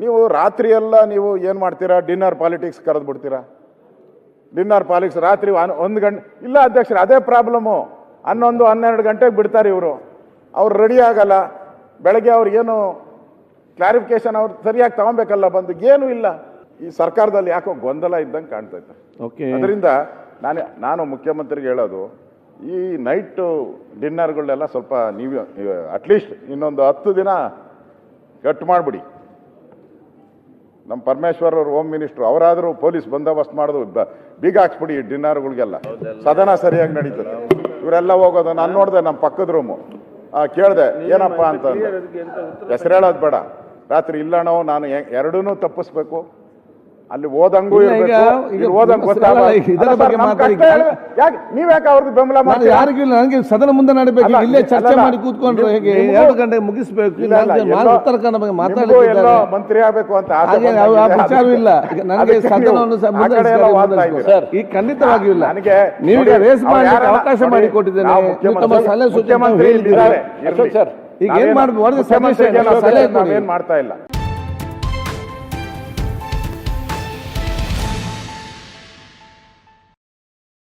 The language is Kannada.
ನೀವು ರಾತ್ರಿ ಎಲ್ಲ ನೀವು ಏನು ಮಾಡ್ತೀರಾ? ಡಿನ್ನರ್ ಪಾಲಿಟಿಕ್ಸ್ ಕರೆದು ಬಿಡ್ತೀರಾ? ಡಿನ್ನರ್ ಪಾಲಿಟಿಕ್ಸ್ ರಾತ್ರಿ ಒಂದು ಗಂಟೆ ಇಲ್ಲ ಅಧ್ಯಕ್ಷರು ಅದೇ ಪ್ರಾಬ್ಲಮ್ಮು ಹನ್ನೊಂದು ಹನ್ನೆರಡು ಗಂಟೆಗೆ ಬಿಡ್ತಾರೆ ಇವರು. ಅವ್ರು ರೆಡಿ ಆಗಲ್ಲ. ಬೆಳಗ್ಗೆ ಅವ್ರಿಗೇನು ಕ್ಲಾರಿಫಿಕೇಶನ್ ಅವ್ರು ಸರಿಯಾಗಿ ತಗೊಬೇಕಲ್ಲ ಬಂದು. ಏನೂ ಇಲ್ಲ. ಈ ಸರ್ಕಾರದಲ್ಲಿ ಯಾಕೋ ಗೊಂದಲ ಇದ್ದಂಗೆ ಕಾಣ್ತೈತೆ ಓಕೆ ಅದರಿಂದ ನಾನು ನಾನು ಮುಖ್ಯಮಂತ್ರಿಗೆ ಹೇಳೋದು ಈ ನೈಟು ಡಿನ್ನರ್ಗಳನ್ನೆಲ್ಲ ಸ್ವಲ್ಪ ನೀವು ಅಟ್ಲೀಸ್ಟ್ ಇನ್ನೊಂದು ಹತ್ತು ದಿನ ಕಟ್ ಮಾಡಿಬಿಡಿ. ನಮ್ಮ ಪರಮೇಶ್ವರ್ ಅವರು ಹೋಮ್ ಮಿನಿಸ್ಟ್ರು ಅವರಾದರೂ ಪೊಲೀಸ್ ಬಂದೋಬಸ್ತ್ ಮಾಡೋದು ಬೀಗ ಹಾಕ್ಸ್ಬಿಡಿ ಡಿನ್ನರ್ಗಳಿಗೆಲ್ಲ. ಸದನ ಸರಿಯಾಗಿ ನಡೀತದೆ. ಇವರೆಲ್ಲ ಹೋಗೋದು ನಾನು ನೋಡಿದೆ ನಮ್ಮ ಪಕ್ಕದ ರೂಮು ಕೇಳಿದೆ ಏನಪ್ಪ ಅಂತ ಹೆಸರು ಹೇಳೋದು ಬೇಡ. ರಾತ್ರಿ ಇಲ್ಲಣೋ ನಾನು ಎರಡೂ ತಪ್ಪಿಸ್ಬೇಕು. ಅಲ್ಲಿ ಓದಂಗೂ ಮಾತಾಡಿ. ನೀವ್ಯಾಕೆ ಅವ್ರದ್ದು ಬೆಂಬಲ ನಾನು ಯಾರಿಗೂ ಇಲ್ಲ ನನಗೆ ಸದನ ಮುಂದೆ ನಡಬೇಕು. ಇಲ್ಲೇ ಚರ್ಚೆ ಮಾಡಿ ಕೂತ್ಕೊಂಡ್ರು ಹೇಗೆ? ಎರಡು ಗಂಟೆ ಮುಗಿಸ್ಬೇಕು. ಉತ್ತರ ಕನ್ನಡ ಬಗ್ಗೆ ನಿಮ್ಗೂ ಮಂತ್ರಿ ಆಗ್ಬೇಕು ಅಂತ ವಿಚಾರವೂ ಇಲ್ಲ. ನನಗೆ ಸದನವನ್ನು. ಈ ಖಂಡಿತವಾಗಿಯೂ ಇಲ್ಲ. ನನಗೆ ನೀವು ರೇಸ್ ಮಾಡಿ ಮಾಡಲಿಕ್ಕೆ ಅವಕಾಶ ಮಾಡಿ ಕೊಟ್ಟಿದ್ದೇನೆ ತಮ್ಮ ಸಲಹೆ ಸೂಚನೆ. ಸರ್, ಈಗ ಏನ್ ಮಾಡ್ಬೋದು? ಸಲಹೆ ಮಾಡ್ತಾ ಇಲ್ಲ?